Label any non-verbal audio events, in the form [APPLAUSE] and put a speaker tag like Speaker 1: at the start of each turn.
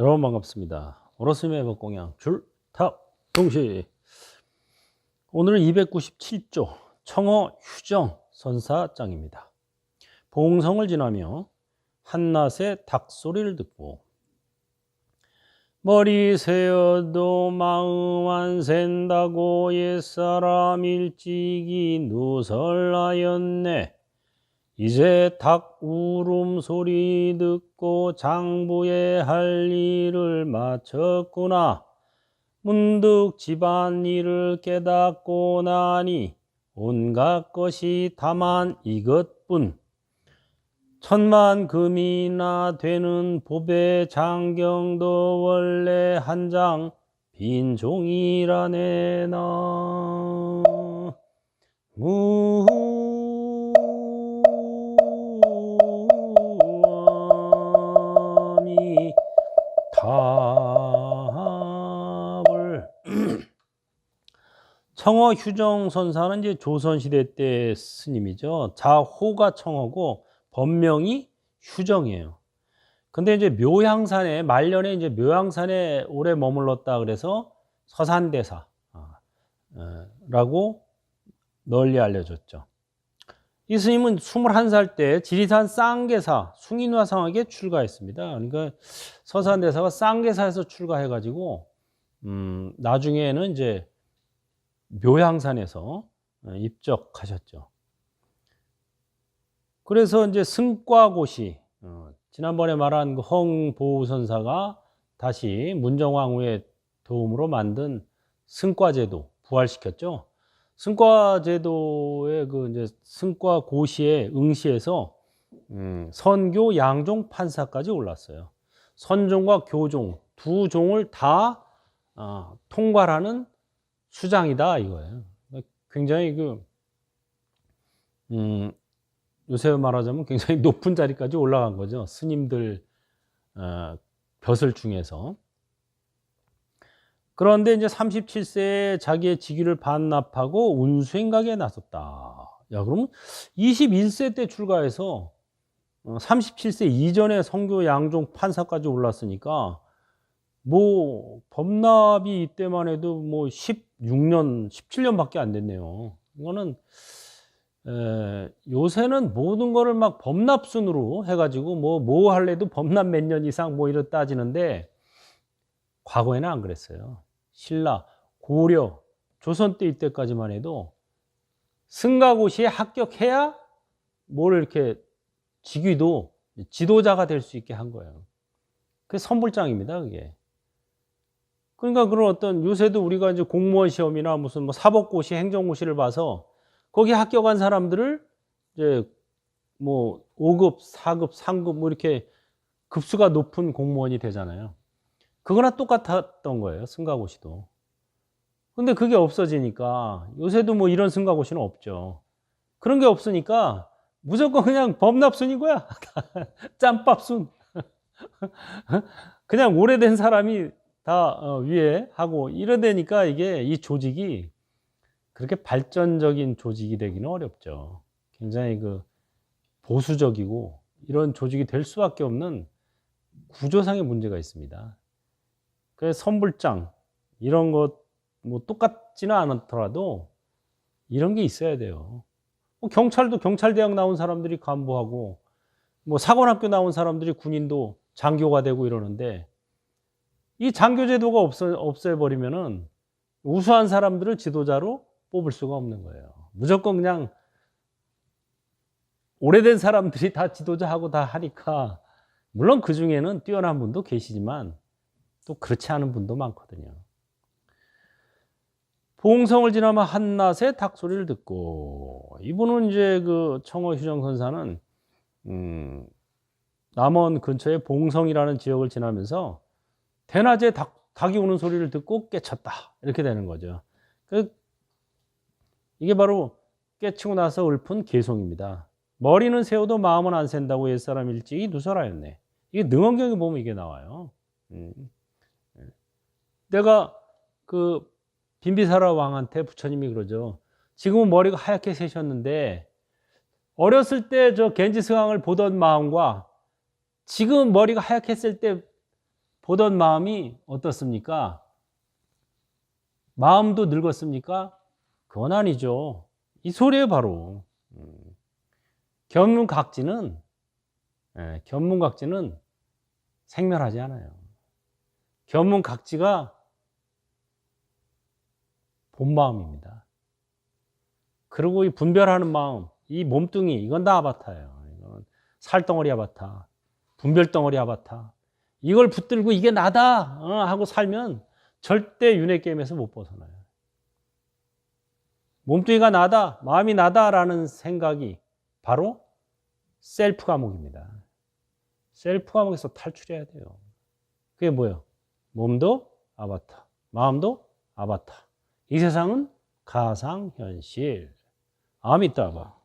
Speaker 1: 여러분 반갑습니다. 오로스의 법공양 줄탑 동시 오늘은 297조 청어 휴정 선사장입니다. 봉성을 지나며 한낮의 닭소리를 듣고 머리 세어도 마음 안 샌다고 옛사람 일찍이 누설하였네. 이제 닭 울음소리 듣고 장부의 할 일을 마쳤구나. 문득 집안일을 깨닫고 나니 온갖 것이 다만 이것뿐. 천만 금이나 되는 보배 장경도 원래 한 장 빈 종이라네 나. 청어 휴정 선사는 이제 조선 시대 때 스님이죠. 자호가 청어고 법명이 휴정이에요. 근데 이제 묘향산에 말년에 이제 묘향산에 오래 머물렀다 그래서 서산대사라고 널리 알려졌죠. 이 스님은 21살 때 지리산 쌍계사 숭인화상에게 출가했습니다. 그러니까 서산대사가 쌍계사에서 출가해가지고 음, 나중에는 이제 묘향산에서 입적하셨죠. 그래서 이제 승과고시 어, 지난번에 말한 그 홍보우 선사가 다시 문정왕후의 도움으로 만든 승과제도 부활시켰죠. 승과제도의 그 이제 승과고시에 응시해서 음, 선교 양종 판사까지 올랐어요. 선종과 교종 두 종을 다 어, 통과하는 수장이다 이거예요. 굉장히 그 음, 요새 말하자면 굉장히 [LAUGHS] 높은 자리까지 올라간 거죠. 스님들 어, 벼슬 중에서. 그런데 이제 37세에 자기의 직위를 반납하고 운수행각에 나섰다. 야, 그러면 21세 때 출가해서 37세 이전에 성교 양종 판사까지 올랐으니까 뭐 법납이 이때만 해도 뭐 16년, 17년밖에 안 됐네요. 이거는 에, 요새는 모든 거를 막 법납순으로 해가지고 뭐, 뭐 할래도 법납 몇 년 이상 뭐 이렇게 따지는데 과거에는 안 그랬어요. 신라, 고려, 조선 때 이때까지만 해도 승가고시에 합격해야 뭘 이렇게 직위도 지도자가 될 수 있게 한 거예요. 그게 선불장입니다, 그게. 그러니까 그런 어떤 요새도 우리가 이제 공무원 시험이나 무슨 뭐 사법고시, 행정고시를 봐서 거기 합격한 사람들을 이제 뭐 5급, 4급, 3급 뭐 이렇게 급수가 높은 공무원이 되잖아요. 그거나 똑같았던 거예요. 승가고시도. 근데 그게 없어지니까 요새도 뭐 이런 승가고시는 없죠. 그런 게 없으니까 무조건 그냥 범납순이고야. [LAUGHS] 짬밥순. [LAUGHS] 그냥 오래된 사람이 다 어, 위에 하고 이러다니까 이게 이 조직이 그렇게 발전적인 조직이 되기는 어렵죠. 굉장히 그 보수적이고 이런 조직이 될 수밖에 없는 구조상의 문제가 있습니다. 그래서 선불장 이런 것 뭐 똑같지는 않더라도 이런 게 있어야 돼요. 뭐 경찰도 경찰대학 나온 사람들이 간부하고 뭐 사관학교 나온 사람들이 군인도 장교가 되고 이러는데 이 장교제도가 없어 없애버리면은 우수한 사람들을 지도자로 뽑을 수가 없는 거예요. 무조건 그냥 오래된 사람들이 다 지도자하고 다 하니까 물론 그 중에는 뛰어난 분도 계시지만 또 그렇지 않은 분도 많거든요. 봉성을 지나면 한낮에 닭소리를 듣고 이분은 이제 그 청어 휴정 선사는 음, 남원 근처에 봉성이라는 지역을 지나면서 대낮에 닭, 닭이 우는 소리를 듣고 깨쳤다 이렇게 되는 거죠. 그 이게 바로 깨치고 나서 읊은 개송입니다. 머리는 세워도 마음은 안 샌다고 옛사람 일찍이 누설하였네. 이게 능언경에 보면 이게 나와요. 음. 내가 그 빈비사라 왕한테 부처님이 그러죠. 지금은 머리가 하얗게 새셨는데 어렸을 때 저 겐지스강을 보던 마음과 지금 머리가 하얗게 셀때 보던 마음이 어떻습니까? 마음도 늙었습니까? 그건 아니죠. 이 소리에 바로 음, 견문각지는 예, 견문각지는 생멸하지 않아요. 견문각지가 본 마음입니다. 그리고 이 분별하는 마음, 이 몸뚱이 이건 다 아바타예요. 이건 살덩어리 아바타, 분별덩어리 아바타. 이걸 붙들고 이게 나다 어, 하고 살면 절대 윤회 게임에서 못 벗어나요. 몸뚱이가 나다, 마음이 나다라는 생각이 바로 셀프 감옥입니다. 셀프 감옥에서 탈출해야 돼요. 그게 뭐예요? 몸도 아바타, 마음도 아바타. 이 세상은 가상현실. 아미따바.